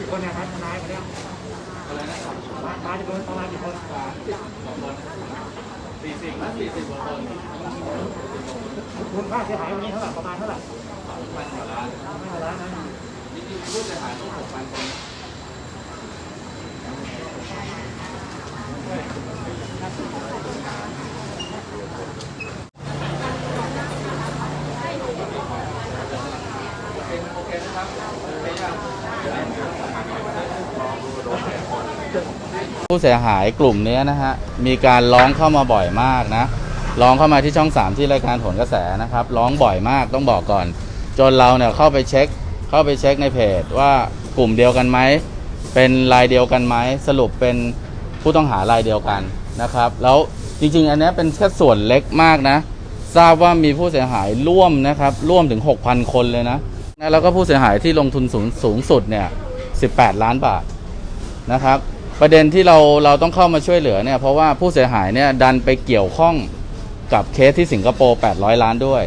กี่คนเนะครับทนายมาเนี่ยมามากี่คนประมาณกี่คนสี่สิบนะสี่สิบกว่าคนคุณค่าเสียหายวันนี้เท่าไหร่ประมาณเท่าไหร่พันกว่าล้านไม่เอาล้วนนะจริงๆผู้เสียหายต้องหกพันคน ผู้เสียหายกลุ่มนี้นะฮะมีการร้องเข้ามาบ่อยมากนะร้องเข้ามาที่ช่อง 3 ที่รายการผลกระแสนะครับร้องบ่อยมากต้องบอกก่อน จนเราเนี่ยเข้าไปเช็คเข้าไปเช็คในเพจว่ากลุ่มเดียวกันไหมเป็นรายเดียวกันไหมสรุปเป็นผู้ต้องหารายเดียวกันนะครับแล้วจริงๆ อันนี้เป็นแค่ส่วนเล็กมากนะ ทราบว่ามีผู้เสียหายร่วมนะครับร่วมถึง 6,000 คนเลยนะแล้วก็ผู้เสียหายที่ลงทุนสูงสูงสุดเนี่ย 18 ล้านบาทนะครับ ประเด็นที่เราเราต้องเข้ามาช่วยเหลือเนี่ยเพราะว่าผู้เสียหายเนี่ยดันไปเกี่ยวข้องกับเคสที่สิงคโปร์ 800 ล้านด้วย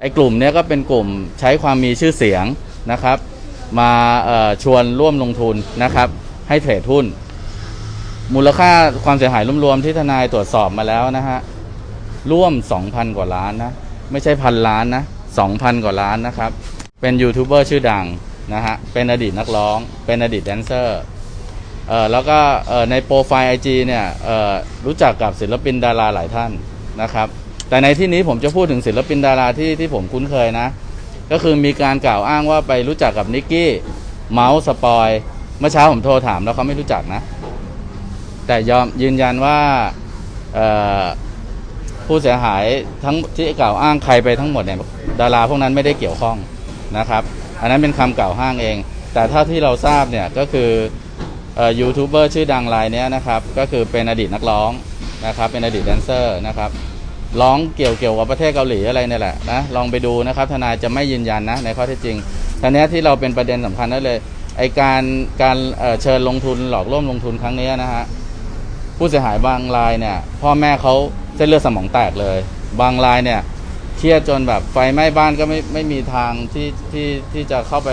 ไอ้กลุ่มเนี้ยก็เป็นกลุ่มใช้ความมีชื่อเสียงนะครับ มาชวนร่วมลงทุนนะครับ ให้เทรดหุ้น มูลค่าความเสียหายรวมๆที่ทนายตรวจสอบมาแล้วนะฮะร่วม 2,000 กว่าล้านนะ ไม่ใช่พันล้านนะ 2,000 กว่าล้านนะครับ เป็นยูทูบเบอร์ชื่อดังนะฮะ เป็นอดีตนักร้อง เป็นอดีตแดนเซอร์ เออแล้วก็เออในโปรไฟล์ไอจีเนี่ยเออรู้จักกับศิลปินดาราหลายท่านนะครับ แต่ในที่นี้ผมจะพูดถึงศิลปินดาราที่ที่ผมคุ้นเคยนะ ก็คือมีการกล่าวอ้างว่าไปรู้จักกับนิกกี้เมาส์สปอยเมื่อเช้าผมโทรถามแล้วเขาไม่รู้จักนะ แต่ยอมยืนยันว่าผู้เสียหายทั้งที่กล่าวอ้างใครไปทั้งหมดเนี่ยดาราพวกนั้นไม่ได้เกี่ยวข้องนะครับ อันนั้นเป็นคำกล่าวอ้างเอง แต่เท่าที่เราทราบเนี่ยก็คือ ยูทูบเบอร์ชื่อดังรายนี้นะครับ ก็คือเป็นอดีตนักร้องนะครับ เป็นอดีตแดนเซอร์นะครับ ร้องเกี่ยวเกี่ยวกับประเทศเกาหลีอะไรนี่แหละนะ ลองไปดูนะครับ ทนายจะไม่ยืนยันนะในข้อเท็จจริงทีนี้ที่เราเป็นประเด็นสำคัญนั่นเลย ไอการการเเชิญลงทุนหลอกล่วมลงทุนครั้งนี้นะฮะ ผู้เสียหายบางรายเนี่ย พ่อแม่เขาเส้นเลือดสมองแตกเลย บางรายเนี่ยเครียดจนแบบไฟไหม้บ้านก็ไม่ไม่มีทางที่ที่ที่จะเข้าไป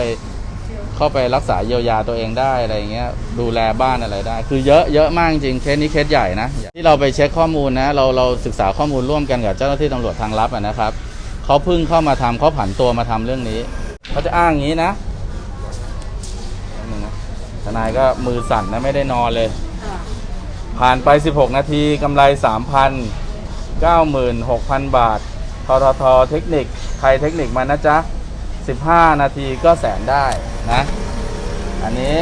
เข้าไปรักษาเยียวยาตัวเองได้อะไรเงี้ยดูแลบ้านอะไรได้ คือเยอะเยอะมากจริงเคสนี้เคสใหญ่นะ ที่เราไปเช็คข้อมูลนะ เราเราศึกษาข้อมูลร่วมกันกับเจ้าหน้าที่ตำรวจทางลับนะครับเขาเพิ่งเข้ามาทำเขาผันตัวมาทำเรื่องนี้เขาจะอ้างอย่างนี้นะทนายก็มือสั่นนะไม่ได้นอนเลย ผ่านไป 16 นาทีกำไร 3,000 96,000 บาททททเทคนิคไทยเทคนิคมานะจ๊ะ 15 นาทีก็แสนได้นะ อันนี้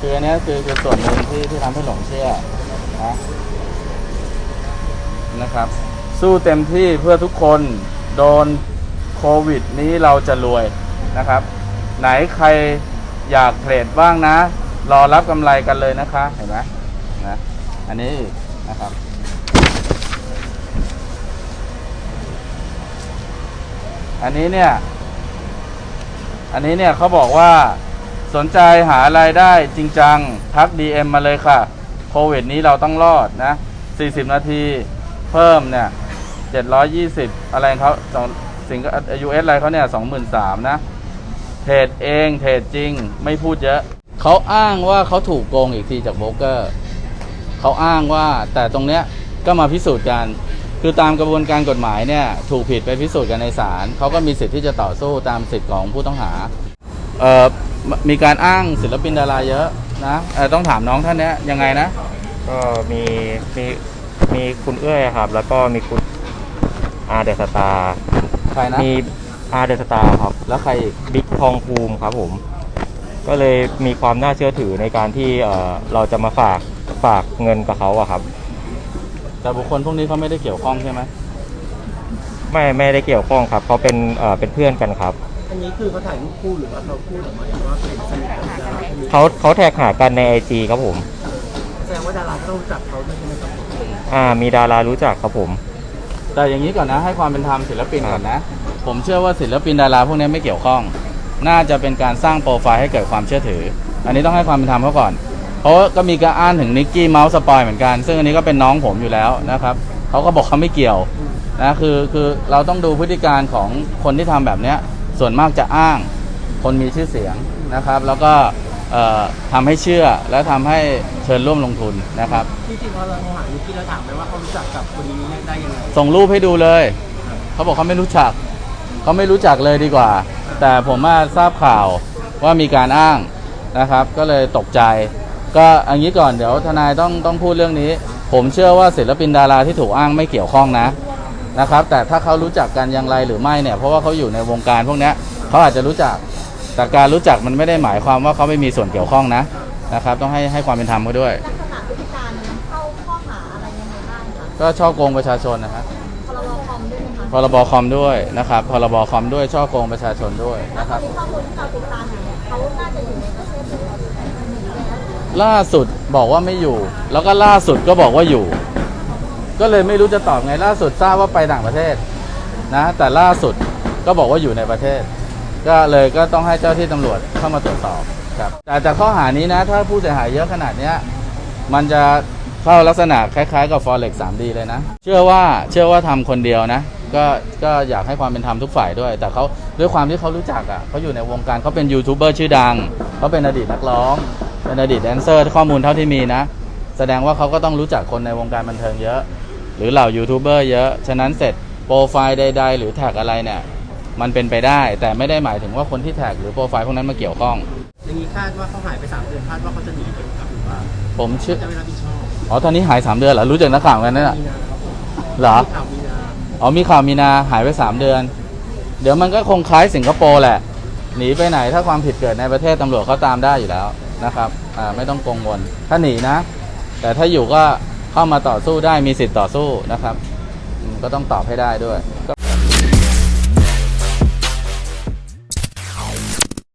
คืออันนี้คือคือส่วนหนึ่งที่ที่ทำให้หลงเชื่อนะนะครับ สู้เต็มที่เพื่อทุกคนโดนโควิดนี้เราจะรวยนะครับ ไหนใครอยากเทรดบ้างนะ รอรับกำไรกันเลยนะคะเห็นไหมนะอันนี้นะครับอันนี้เนี่ย อันนี้เนี่ยเขาบอกว่าสนใจหารายได้จริงจัง ทัก DM มาเลยค่ะโควิดนี้เราต้องรอดนะ 40 นาทีเพิ่มเนี่ย 720 อะไรเขาสองสิงยูเอสอะไรเขาเนี่ย 23,000 นะ เทรดเองเทรดจริงไม่พูดเยอะ เขาอ้างว่าเขาถูกโกงอีกทีจากโบรกเกอร์เขาอ้างว่าแต่ตรงเนี้ยก็มาพิสูจน์กัน คือตามกระบวนการกฎหมายเนี่ยถูกผิดไปพิสูจน์กันในศาลเขาก็มีสิทธิ์ที่จะต่อสู้ตามสิทธิ์ของผู้ต้องหาเอ่อมมีการอ้างศิลปินดาราเยอะนะเอ่อต้องถามน้องท่านเนี้ยยังไงนะ ก็มีมีมีคุณเอื้อยครับ แล้วก็มีคุณอาเดอะสตาร์ใครนะมีอาเดอะสตาร์ครับ แล้วใครอีกบิ๊กทองภูมิครับผม ก็เลยมีความน่าเชื่อถือในการที่เอ่อเราจะมาฝากฝากเงินกับเขาอะครับ แต่บุคคลพวกนี้เขาไม่ได้เกี่ยวข้องใช่ไหมไม่ไม่ได้เกี่ยวข้องครับเขาเป็นเอ่อเป็นเพื่อนกันครับอันนี้คือเขาถ่ายรูปคู่หรือว่าเขาพูดออกมาว่าเป็นสนิทกับดาราคนนี้เขาเขาแท็กหากันในไอจีครับผมแสดงว่าดาราก็ต้องรู้จักเขาด้วยใช่ไหมครับอ่ามีดารารู้จักครับผม แต่อย่างนี้ก่อนนะ ให้ความเป็นธรรมศิลปินก่อนนะ ผมเชื่อว่าศิลปินดาราพวกนี้ไม่เกี่ยวข้อง น่าจะเป็นการสร้างโปรไฟล์ให้เกิดความเชื่อถือ อันนี้ต้องให้ความเป็นธรรมเขาก่อน เพราะว่าก็มีการอ้านถึงนิกกี้เมาส์สปอยเหมือนกัน ซึ่งอันนี้ก็เป็นน้องผมอยู่แล้วนะครับเขาก็บอกเขาไม่เกี่ยวนะคือคือเราต้องดูพฤติการของคนที่ทำแบบเนี้ยส่วนมากจะอ้างคนมีชื่อเสียงนะครับ แล้วก็เอ่อทำให้เชื่อและทำให้เชิญร่วมลงทุนนะครับที่จริงพอเราโทรหานิกกี้เราถามไหมว่าเขารู้จักกับคนนี้ได้ยังไงส่งรูปให้ดูเลย เขาบอกเขาไม่รู้จักเขาไม่รู้จักเลยดีกว่า แต่ผมมาทราบข่าวว่ามีการอ้างนะครับ ก็เลยตกใจ ก็อันนี้ก่อนเดี๋ยวทนายต้องต้องพูดเรื่องนี้ ผมเชื่อว่าศิลปินดาราที่ถูกอ้างไม่เกี่ยวข้องนะนะครับ แต่ถ้าเขารู้จักกันอย่างไรหรือไม่เนี่ยเพราะว่าเขาอยู่ในวงการพวกเนี้ยเขาอาจจะรู้จักแต่การรู้จักมันไม่ได้หมายความว่าเขาไม่มีส่วนเกี่ยวข้องนะนะครับ ต้องให้ให้ความเป็นธรรมเขาด้วยลักษณะพฤติการเข้าข้อหาอะไรยังไงบ้างคะก็ช่อโกงประชาชนนะครับพรบคอมด้วยไหมคะพรบคอมด้วยนะครับพรบคอมด้วยช่อโกงประชาชนด้วยแล้วนะตคอรันบนี้ข้อมูลที่เราติดตามอยู่เนี่ยเขาน่าจะอยู่ในประเทศหรือว่า ล่าสุดบอกว่าไม่อยู่ แล้วก็ล่าสุดก็บอกว่าอยู่ ก็เลยไม่รู้จะตอบไงล่าสุดทราบว่าไปต่างประเทศนะแต่ล่าสุดก็บอกว่าอยู่ในประเทศ ก็เลยก็ต้องให้เจ้าที่ตำรวจเข้ามาตรวจสอบครับแต่จากข้อหานี้นะถ้าผู้เสียหายเยอะขนาดเนี้ยมันจะเข้าลักษณะคล้ายๆกับ forex 3D เลยนะ เชื่อว่าเชื่อว่าทำคนเดียวนะก็ก็อยากให้ความเป็นธรรมทุกฝ่ายด้วย แต่เขาด้วยความที่เขารู้จักอะเขาอยู่ในวงการเขาเป็นยูทูบเบอร์ชื่อดังเขาเป็นอดีตนักร้อง เป็นอดีตแดนเซอร์ข้อมูลเท่าที่มีนะ แสดงว่าเขาก็ต้องรู้จักคนในวงการบันเทิงเยอะ หรือเหล่ายูทูบเบอร์เยอะ ฉะนั้นเสร็จโปรไฟล์ใด ๆ หรือแท็กอะไรเนี่ย มันเป็นไปได้ แต่ไม่ได้หมายถึงว่าคนที่แท็กหรือโปรไฟล์พวกนั้นมาเกี่ยวข้อง อย่างนี้คาดว่าเขาหายไปสามเดือนคาดว่าเขาจะหนีไปกับหรือว่าผมเชื่อจะไม่รับผิดชอบอ๋อตอนนี้หายสามเดือนเหรอรู้จักนักข่าวกันนั่นน่ะมีนาเหรอข่าวมีนาอ๋อมีข่าวมีนาหายไปสามเดือน เดี๋ยวมันก็คงคล้ายสิงคโปร์แหละ หนีไปไหนถ้าความผิดเกิดในประเทศตำรวจเขาตามได้อยู่แล้ว นะครับอ่าไม่ต้องกังวลถ้าหนีนะ แต่ถ้าอยู่ก็เข้ามาต่อสู้ได้มีสิทธิ์ต่อสู้นะครับ ก็ต้องตอบให้ได้ด้วย